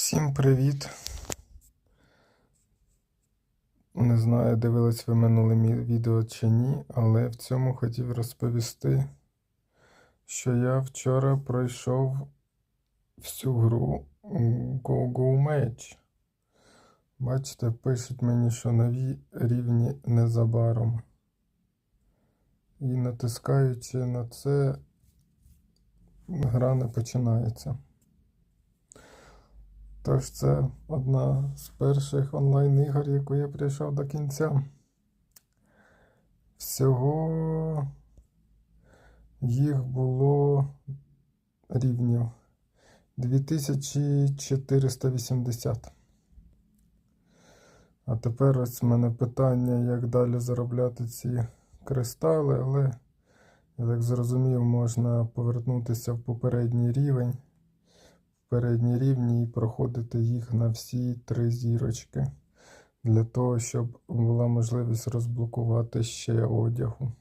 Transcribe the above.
Всім привіт! Не знаю, дивились ви минуле відео чи ні, але в цьому хотів розповісти, що я вчора пройшов всю гру Go Go Match. Бачите, пишуть мені, що нові рівні незабаром. І натискаючи на це, гра не починається. Тож це одна з перших онлайн-ігор, яку я прийшов до кінця. Всього їх було рівнів 2480. А тепер ось в мене питання, як далі заробляти ці кристали, але я так зрозумів, можна повернутися в попередній рівень передні рівні і проходити їх на всі три зірочки для того, щоб була можливість розблокувати ще одягу.